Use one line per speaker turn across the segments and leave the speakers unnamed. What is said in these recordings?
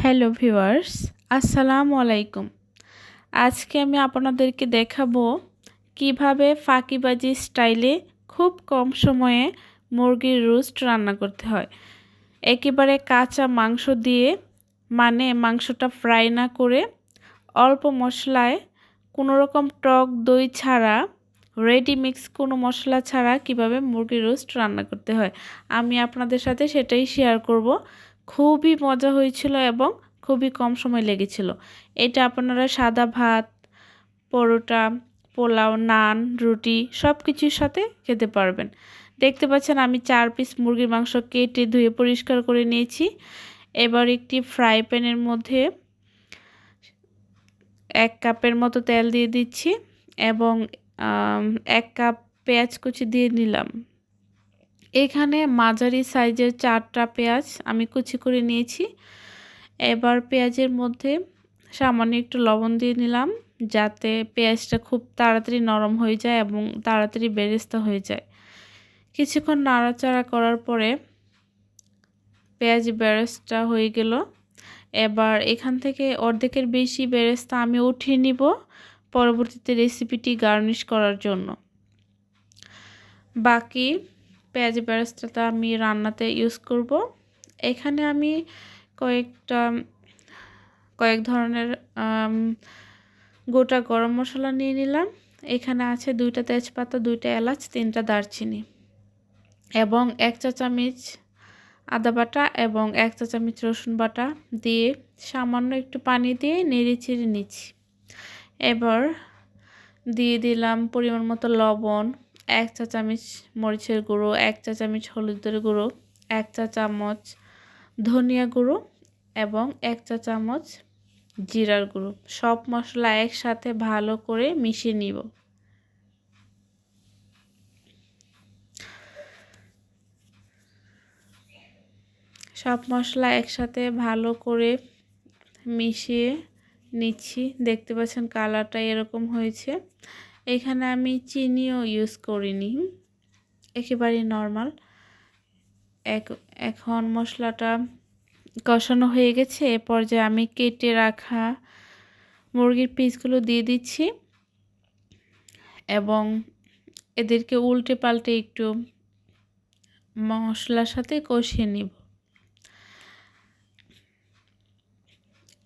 Hello viewers, আসসালামু আলাইকুম। আজকে আমি আপনাদেরকে দেখাবো কীভাবে ফাঁকিবাজি স্টাইলে খুব কম সময়ে মুরগির রোস্ট রান্না করতে হয়। একেবারে কাঁচা মাংস দিয়ে মানে মাংসটা ফ্রাই না করে অল্প মশলায় কোনো রকম টক দই ছাড়া, রেডি মিক্স কোনো মশলা ছাড়া কীভাবে মুরগির রোস্ট রান্না করতে হয়, আমি আপনাদের সাথে সেটাই শেয়ার করব। খুবই মজা হয়েছিল এবং খুবই কম সময় লেগেছিল। এটা আপনারা সাদা ভাত, পরোটা, পোলাও, নান, রুটি সব কিছুর সাথে খেতে পারবেন। দেখতে পাচ্ছেন আমি চার পিস মুরগির মাংস কেটে ধুয়ে পরিষ্কার করে নিয়েছি। এবার একটি ফ্রাই প্যানের মধ্যে এক কাপের মতো তেল দিয়ে দিচ্ছি এবং এক কাপ পেঁয়াজ কুচি দিয়ে নিলাম। এখানে মাঝারি সাইজের চারটা পেঁয়াজ আমি কুচি করে নিয়েছি। এবার পেঁয়াজের মধ্যে সামান্য একটু লবণ দিয়ে নিলাম যাতে পেঁয়াজটা খুব তাড়াতাড়ি নরম হয়ে যায় এবং তাড়াতাড়ি বেরেস্তা হয়ে যায়। কিছুক্ষণ নাড়াচাড়া করার পরে পেঁয়াজ বেরেস্তা হয়ে গেল। এবার এখান থেকে অর্ধেকের বেশি বেরেস্তা আমি উঠিয়ে নিব পরবর্তীতে রেসিপিটি গার্নিশ করার জন্য। বাকি পেঁয়াজ বেরেস্তাটা আমি রান্নাতে ইউজ করব। এখানে আমি কয়েকটা, কয়েক ধরনের গোটা গরম মশলা নিয়ে নিলাম। এখানে আছে দুইটা তেজপাতা, দুইটা এলাচ, তিনটা দারচিনি এবং এক চা চামচ আদা বাটা এবং এক চা চামচ রসুন বাটা দিয়ে সামান্য একটু পানি দিয়ে নেড়ে চেড়ে নিচ্ছি। এবার দিয়ে দিলাম পরিমাণ মতো লবণ এক চা চামচ মরিচের গুঁড়ো, এক চা চামচ হলুদের গুঁড়ো, এক চা চামচ ধনিয়া গুঁড়ো এবং এক চা চামচ জিরার গুঁড়ো। সব মশলা একসাথে ভালো করে মিশিয়ে নিব। সব মশলা একসাথে ভালো করে মিশিয়ে নিচ্ছি। দেখতে পাচ্ছেন কালারটা এরকম হয়েছে। এখানে আমি চিনিও ইউজ করিনি। একেবারে নর্মাল এখন মশলাটা কষানো হয়ে গেছে। এ পর্যায়ে আমি কেটে রাখা মুরগির পিসগুলো দিয়ে দিচ্ছি। এবং এদেরকে উল্টে পাল্টে একটু মশলার সাথে কষিয়ে নিব।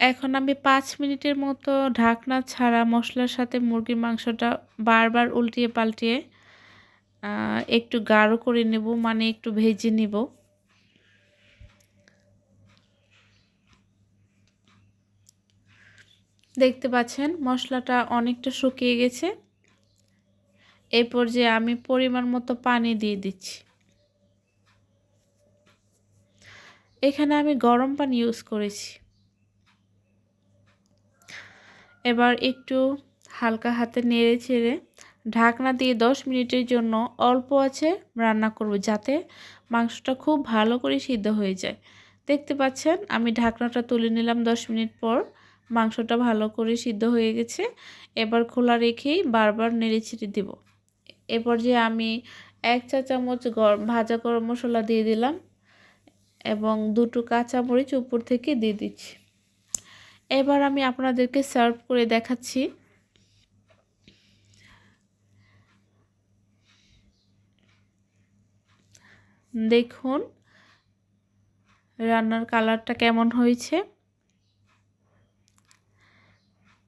এখন আমি পাঁচ মিনিটের মতো ঢাকনা ছাড়া মশলার সাথে মুরগির মাংসটা বারবার উল্টিয়ে পাল্টিয়ে একটু গাঢ় করে নেব মানে একটু ভেজে নেব। দেখতে পাচ্ছেন, মশলাটা অনেকটা শুকিয়ে গেছে। এই পর্যায়ে আমি পরিমাণ মতো পানি দিয়ে দিচ্ছি। এখানে আমি গরম পানি ইউজ করেছি। এবার একটু হালকা হাতে নেড়ে ছেড়ে ঢাকনা দিয়ে 10 মিনিটের জন্য অল্প আছে রান্না করব যাতে মাংসটা খুব ভালো করে সিদ্ধ হয়ে যায়। দেখতে পাচ্ছেন, আমি ঢাকনাটা তুলে নিলাম 10 মিনিট পর। মাংসটা ভালো করে সিদ্ধ হয়ে গেছে। এবার খোলা রেখেই বারবার নেড়ে ছেড়ে দেব। এরপর যে আমি এক চা চামচ গরম, ভাজা গরম মশলা দিয়ে দিলাম এবং দুটো কাঁচামরিচ উপর থেকে দিয়ে দিচ্ছি। এবার আমি আপনাদেরকে সার্ভ করে দেখাচ্ছি। দেখুন, রান্নার কালারটা কেমন হয়েছে।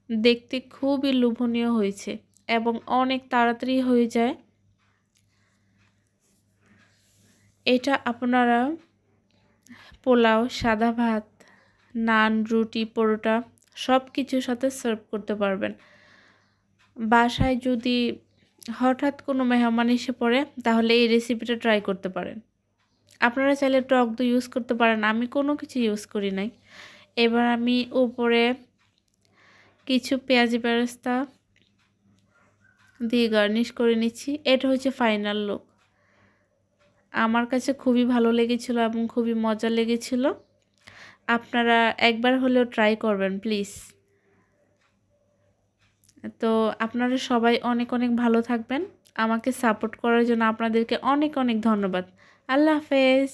দেখতে খুবই লোভনীয় হয়েছে এবং অনেক তাড়াতাড়ি হয়ে যায়। এটা আপনারা পোলাও, সাদা ভাত নান, রুটি, পরোটা সব কিছুর সাথে সার্ভ করতে পারবেন। বাসায় যদি হঠাৎ কোনো মেহমান এসে পড়ে, তাহলে এই রেসিপিটা ট্রাই করতে পারেন। আপনারা চাইলে টক দই ইউজ করতে পারেন, আমি কোনো কিছু ইউজ করি নাই। এবার আমি উপরে কিছু পেঁয়াজি বেরেস্তা দিয়ে গার্নিশ করে নিচ্ছি। এটা হচ্ছে ফাইনাল লুক আমার কাছে খুবই ভালো লেগেছিল এবং খুবই মজা লেগেছিল। আপনারা একবার হলেও ট্রাই করবেন প্লিজ তো আপনারা সবাই অনেক অনেক ভালো থাকবেন। আমাকে সাপোর্ট করার জন্য আপনাদেরকে অনেক অনেক ধন্যবাদ। আল্লাহ হাফেজ।